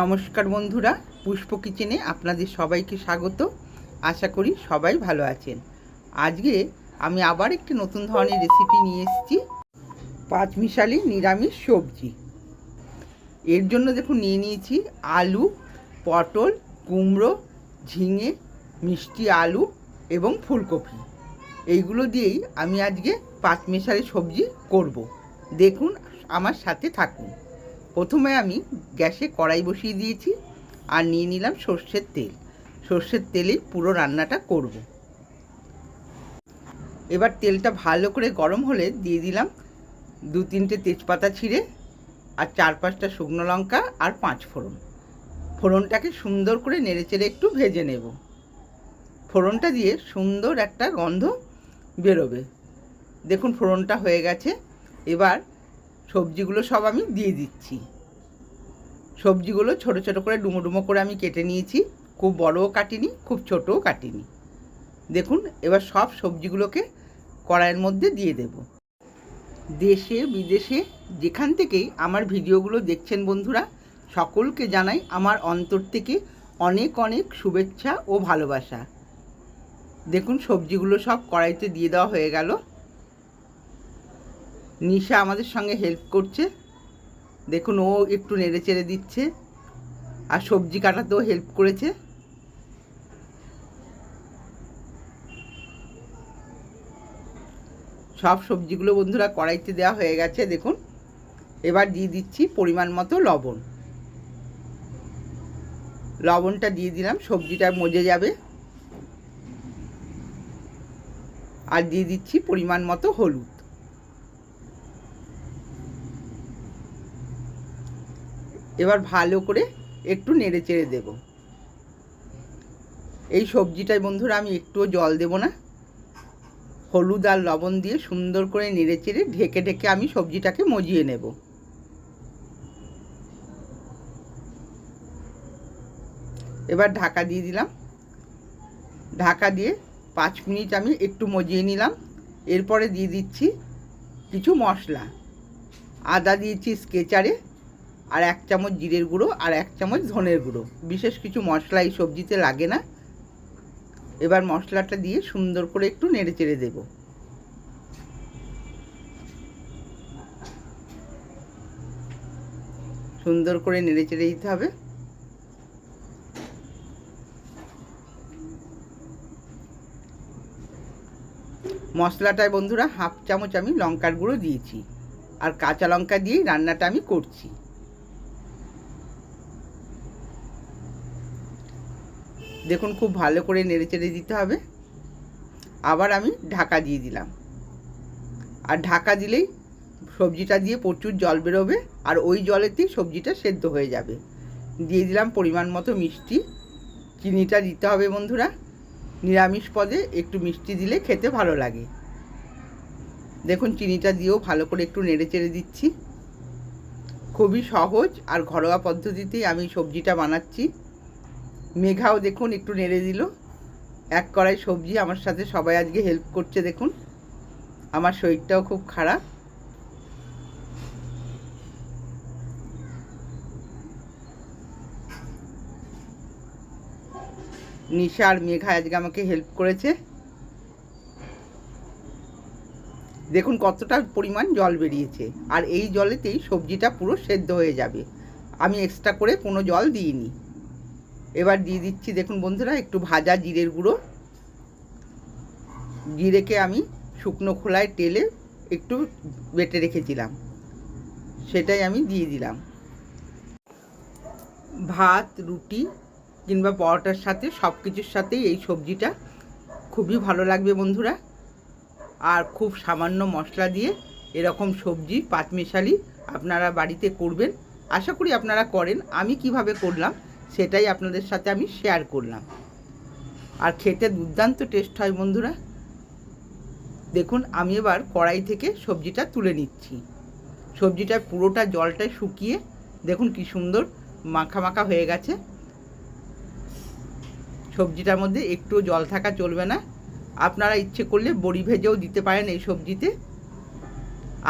নমস্কার বন্ধুরা, পুষ্প কিচেনে আপনাদের সবাইকে স্বাগত। আশা করি সবাই ভালো আছেন। আজকে আমি আবার একটি নতুন ধরনের রেসিপি নিয়ে এসেছি, পাঁচমিশালি নিরামিষ সবজি। এর জন্য দেখুন, নিয়ে নিয়েছি আলু, পটল, কুমড়ো, ঝিঙে, মিষ্টি আলু এবং ফুলকপি। এইগুলো দিয়েই আমি আজকে পাঁচমিশালি সবজি করব। দেখুন, আমার সাথে থাকুন। প্রথমে আমি গ্যাসে কড়াই বসিয়ে দিয়েছি আর নিয়ে নিলাম সর্ষের তেল। সর্ষের তেলেই পুরো রান্নাটা করব। এবার তেলটা ভালো করে গরম হলে দিয়ে দিলাম দু তিনটে তেজপাতা ছিঁড়ে আর চার পাঁচটা শুকনো লঙ্কা আর পাঁচ ফোড়ন। ফোড়নটাকে সুন্দর করে নেড়েচেড়ে একটু ভেজে নেব। ফোড়নটা দিয়ে সুন্দর একটা গন্ধ বেরোবে। দেখুন ফোড়নটা হয়ে গেছে। এবার সবজিগুলো সব আমি দিয়ে দিচ্ছি। সবজিগুলো ছোট ছোট করে ডুমো ডুমো করে আমি কেটে নিয়েছি। খুব বড়ও কাটিনি, খুব ছোটও কাটিনি। দেখুন, এবার সব সবজিগুলোকে কড়াইয়ের মধ্যে দিয়ে দেব। দেশে, বিদেশে, যেখান থেকেই আমার ভিডিওগুলো দেখছেন বন্ধুরা, সকলকে জানাই আমার অন্তর থেকে অনেক অনেক শুভেচ্ছা ও ভালোবাসা। দেখুন, সবজিগুলো সব কড়াইতে দিয়ে দেওয়া হয়ে গেল। নিশা আমাদের সঙ্গে হেল্প করছে। দেখুন, ও একটু নেড়ে চেড়ে দিচ্ছে। আর সবজি কাটাতেও হেল্প করেছে। সব সবজিগুলো বন্ধুরা কড়াইতে দেওয়া হয়ে গেছে, দেখুন। এবার দিয়ে দিচ্ছি পরিমাণ মতো লবণ। লবণটা দিয়ে দিলাম, সবজিটা মজে যাবে। আর দিয়ে দিচ্ছি পরিমাণ মতো হলুদ। এবার ভালো করে একটু নেড়ে চেড়ে দেব। এই সবজিটায় বন্ধুরা আমি একটুও জল দেব না। হলুদ আর লবণ দিয়ে সুন্দর করে নেড়ে চেড়ে ঢেকে ঢেকে আমি সবজিটাকে মজিয়ে নেব। এবার ঢাকা দিয়ে দিলাম। ঢাকা দিয়ে পাঁচ মিনিট আমি একটু মজিয়ে নিলাম। এরপরে দিয়ে দিচ্ছি কিছু মশলা। আদা দিয়েছি স্কেচারে। আর এক চামচ জিরের গুঁড়ো আর এক চামচ ধনের গুঁড়ো। বিশেষ কিছু মশলা এই সবজিতে লাগে না। এবার মশলাটা দিয়ে সুন্দর করে একটু নেড়ে চেড়ে দেব। সুন্দর করে নেড়ে চেড়ে দিতে হবে। মশলাটায় বন্ধুরা হাফ চামচ আমি লঙ্কার গুঁড়ো দিয়েছি। আর কাঁচা লঙ্কা দিয়েই রান্নাটা আমি করছি। দেখুন খুব ভালো করে নেড়ে চেড়ে দিতে হবে। আবার আমি ঢাকা দিয়ে দিলাম। আর ঢাকা দিলেই সবজিটা দিয়ে প্রচুর জল বেরোবে আর ওই জলেতেই সবজিটা সেদ্ধ হয়ে যাবে। দিয়ে দিলাম পরিমাণ মতো মিষ্টি। চিনিটা দিতে হবে বন্ধুরা। নিরামিষ পদে একটু মিষ্টি দিলে খেতে ভালো লাগে। দেখুন চিনিটা দিয়েও ভালো করে একটু নেড়ে চেড়ে দিচ্ছি। খুবই সহজ আর ঘরোয়া পদ্ধতিতেই আমি সবজিটা বানাচ্ছি। মেঘাও দেখুন, একটু নেড়ে দিল। এক কড়াই সবজি আমার সাথে সবাই আজকে হেল্প করছে, দেখুন। আমার শরীরটাও খুব খারাপ। নিশা আর মেঘা আজকে আমাকে হেল্প করেছে। দেখুন কতটা পরিমাণ জল বেরিয়েছে। আর এই জলেতেই সবজিটা পুরো সেদ্ধ হয়ে যাবে। আমি এক্সট্রা করে কোনো জল দিইনি। এবার দিয়ে দিচ্ছি, দেখুন বন্ধুরা, একটু ভাজা জিরের গুঁড়ো। জিরেকে আমি শুকনো খোলায় তেলে একটু বেটে রেখেছিলাম। সেটাই আমি দিয়ে দিলাম। ভাত, রুটি কিংবা পরোটার সাথে সব কিছুর সাথেই এই সবজিটা খুবই ভালো লাগবে বন্ধুরা। আর খুব সামান্য মশলা দিয়ে এরকম সবজি, পাঁচমিশালি আপনারা বাড়িতে করবেন। আশা করি আপনারা করেন। আমি কীভাবে করলাম সেটাই আপনাদের সাথে আমি শেয়ার করলাম। আর খেতে দুর্দান্ত টেস্ট হয় বন্ধুরা। দেখুন, আমি এবার কড়াই থেকে সবজিটা তুলে নিচ্ছি। সবজিটার পুরোটা জলটা শুকিয়ে, দেখুন কি সুন্দর মাখা মাখা হয়ে গেছে। সবজিটার মধ্যে একটু জল থাকা চলবে না। আপনারা ইচ্ছে করলে বড়ি ভেজেও দিতে পারেন এই সবজিতে।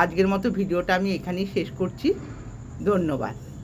আজকের মতো ভিডিওটা আমি এখানেই শেষ করছি। ধন্যবাদ।